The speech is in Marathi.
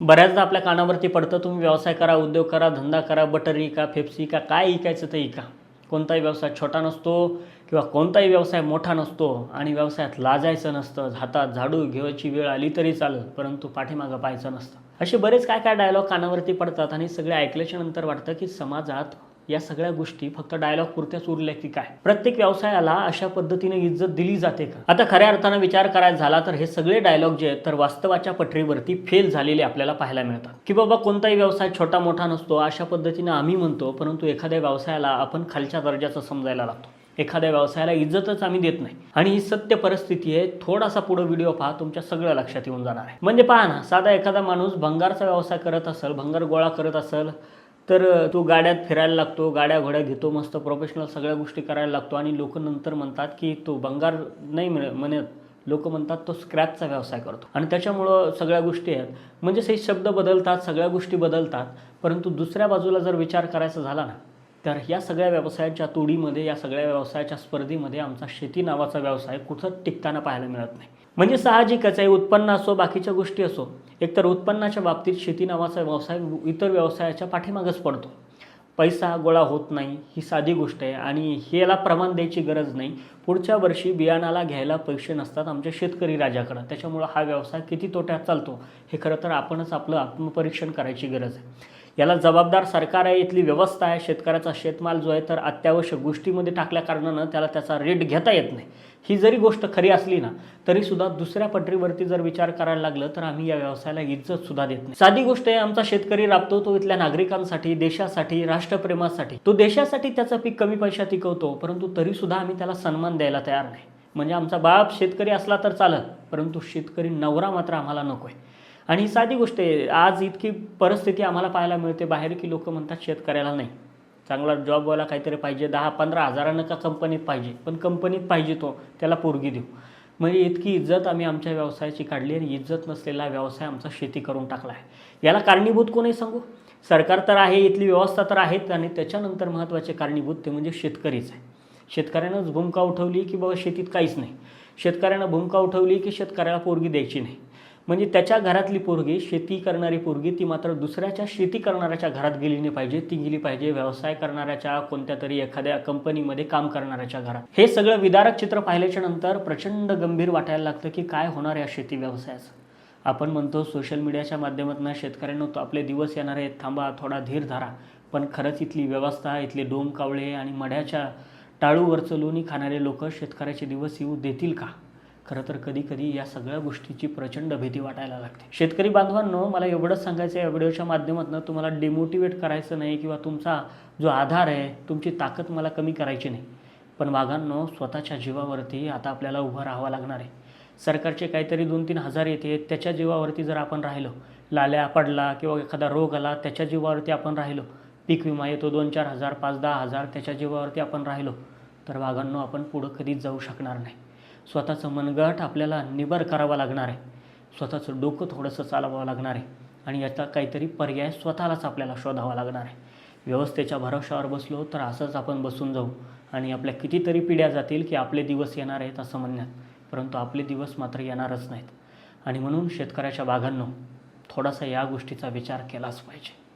बऱ्याचदा आपल्या कानावरती पडतं तुम्ही व्यवसाय करा उद्योग करा धंदा करा बटर इका फेप्सी का काय इकायचं ते इका. कोणताही व्यवसाय छोटा नसतो किंवा कोणताही व्यवसाय मोठा नसतो आणि व्यवसायात लाजायचं नसतं हातात झाडू घेवायची वेळ आली तरी चालेल परंतु पाठीमागं पाहायचं नसतं. असे बरेच काय काय डायलॉग कानावरती पडतात आणि सगळे ऐकल्याच्या नंतर वाटतं की समाजात या सगळ्या गोष्टी फक्त डायलॉग पुरत्याच उरल्या की काय? प्रत्येक व्यवसायाला अशा पद्धतीने इज्जत दिली जाते का? आता खऱ्या अर्थानं विचार करायचा झाला तर हे सगळे डायलॉग जे आहेत तर वास्तवाच्या पटरीवरती फेल झालेले आपल्याला पाहायला मिळतात. की बाबा कोणताही व्यवसाय छोटा मोठा नसतो अशा पद्धतीनं आम्ही म्हणतो परंतु एखाद्या व्यवसायाला आपण खालच्या दर्जाचं समजायला लागतो. एखाद्या व्यवसायाला इज्जतच आम्ही देत नाही. आणि ही सत्य परिस्थिती आहे थोडासा पुढे व्हिडिओ पहा तुमच्या सगळं लक्षात येऊन जाणार आहे. म्हणजे पहा ना साधा एखादा माणूस भंगारचा व्यवसाय करत असेल भंगार गोळा करत असेल तर तो गाड्यात फिरायला लागतो गाड्या घोड्या घेतो मस्त प्रोफेशनल सगळ्या गोष्टी करायला लागतो आणि लोक नंतर म्हणतात की तो भंगार नाही म्हण म्हणत. लोक म्हणतात तो स्क्रॅपचा व्यवसाय करतो. आणि त्याच्यामुळं सगळ्या गोष्टी आहेत. म्हणजे हे शब्द बदलतात सगळ्या गोष्टी बदलतात परंतु दुसऱ्या बाजूला जर विचार करायचा झाला ना तर या सगळ्या व्यवसायाच्या तोडीमध्ये या सगळ्या व्यवसायाच्या स्पर्धेमध्ये आमचा शेती नावाचा व्यवसाय कुठं टिकताना पाहायला मिळत नाही. म्हणजे साहजिकच आहे उत्पन्न असो बाकीच्या गोष्टी असो. एकतर उत्पन्नाच्या बाबतीत शेती नावाचा व्यवसाय इतर व्यवसायाच्या पाठीमागच पडतो. पैसा गोळा होत नाही ही साधी गोष्ट आहे आणि ह्याला प्रमाण द्यायची गरज नाही. पुढच्या वर्षी बियाणाला घ्यायला पैसे नसतात आमच्या शेतकरी राजाकडं. त्याच्यामुळं हा व्यवसाय किती तोट्यात चालतो हे खरं तर आपणच आपलं आत्मपरीक्षण करायची गरज आहे. याला जबाबदार सरकार आहे इथली व्यवस्था आहे शेतकऱ्याचा शेतमाल जो आहे तर अत्यावश्यक गोष्टीमध्ये टाकल्या कारणानं त्याला त्याचा रेट घेता येत नाही. ही जरी गोष्ट खरी असली ना तरीसुद्धा दुसऱ्या पटरीवरती जर विचार करायला लागलं तर आम्ही या व्यवसायाला इज्जत सुद्धा देत नाही. साधी गोष्ट आहे आमचा शेतकरी राबतो तो इथल्या नागरिकांसाठी देशासाठी राष्ट्रप्रेमासाठी. तो देशासाठी त्याचं पीक कमी पैशात टिकवतो परंतु तरीसुद्धा आम्ही त्याला सन्मान द्यायला तयार नाही. म्हणजे आमचा बाप शेतकरी असला तर चालत परंतु शेतकरी नवरा मात्र आम्हाला नको आहे आणि ही साधी गोष्ट आहे आज इतकी परिस्थिती आम्हाला पाहायला मिळते बाहेर की लोक म्हणतात शेतकऱ्याला नाही. चांगला जॉबवाला काहीतरी पाहिजे दहा पंधरा हजारानं का कंपनीत पाहिजे पण कंपनीत पाहिजे तो त्याला पोरगी देऊ. म्हणजे इतकी इज्जत आम्ही आमच्या व्यवसायाची काढली आणि इज्जत नसलेला व्यवसाय आमचा शेती करून टाकला आहे. याला कारणीभूत कोणी सांगू? सरकार तर आहे इथली व्यवस्था तर आहेत आणि त्याच्यानंतर महत्त्वाचे कारणीभूत ते म्हणजे शेतकरीच आहे. शेतकऱ्यानंच भूमिका उठवली की बाबा शेतीत काहीच नाही. शेतकऱ्यानं भूमिका उठवली की शेतकऱ्याला पोरगी द्यायची नाही. म्हणजे त्याच्या घरातली पोरगी शेती करणारी पोरगी ती मात्र दुसऱ्याच्या शेती करणाऱ्याच्या घरात गेली नाही पाहिजे ती गेली पाहिजे व्यवसाय करणाऱ्याच्या कोणत्या तरी एखाद्या कंपनीमध्ये काम करणाऱ्याच्या घरात. हे सगळं विदारक चित्र पाहिल्याच्या नंतर प्रचंड गंभीर वाटायला लागतं की काय होणार या शेती व्यवसायाचं. आपण म्हणतो सोशल मीडियाच्या माध्यमातून शेतकऱ्यांना तो आपले दिवस येणार आहेत थांबा थोडा धीर धारा. पण खरंच इथली व्यवस्था इथले डोम कावळे आणि मढ्याच्या टाळूवरचं लोणी खाणारे लोक शेतकऱ्याचे दिवस येऊ देतील का? खरं तर कधी कधी या सगळ्या गोष्टीची प्रचंड भीती वाटायला लागते. शेतकरी बांधवांनो मला एवढंच सांगायचं आहे या व्हिडिओच्या माध्यमातून तुम्हाला डिमोटिवेट करायचं नाही किंवा तुमचा जो आधार आहे तुमची ताकद मला कमी करायची नाही. पण वाघांनो स्वतःच्या जीवावरती आता आपल्याला उभं राहावं लागणार आहे. सरकारचे काहीतरी दोन तीन हजार येते त्याच्या जीवावरती जर आपण राहिलो लाल्या पडला किंवा एखादा रोग आला त्याच्या जीवावरती आपण राहिलो पीक विमा येतो दोन चार हजार पाच दहा हजार त्याच्या जीवावरती आपण राहिलो तर वाघांनो आपण पुढं कधीच जाऊ शकणार नाही. स्वतःचं मनगट आपल्याला निबर करावा लागणार आहे. स्वतःचं डोकं थोडंसं चालवावं लागणार आहे. आणि याचा काहीतरी पर्याय स्वतःलाच आपल्याला शोधावा लागणार आहे. व्यवस्थेच्या भरोशावर बसलो तर असंच आपण बसून जाऊ. आणि आपल्या कितीतरी पिढ्या जातील की आपले दिवस येणार आहेत असं म्हणण्यात. परंतु आपले दिवस मात्र येणारच नाहीत. आणि म्हणून शेतकऱ्याच्या बागांनो थोडासा या गोष्टीचा विचार केलाच पाहिजे.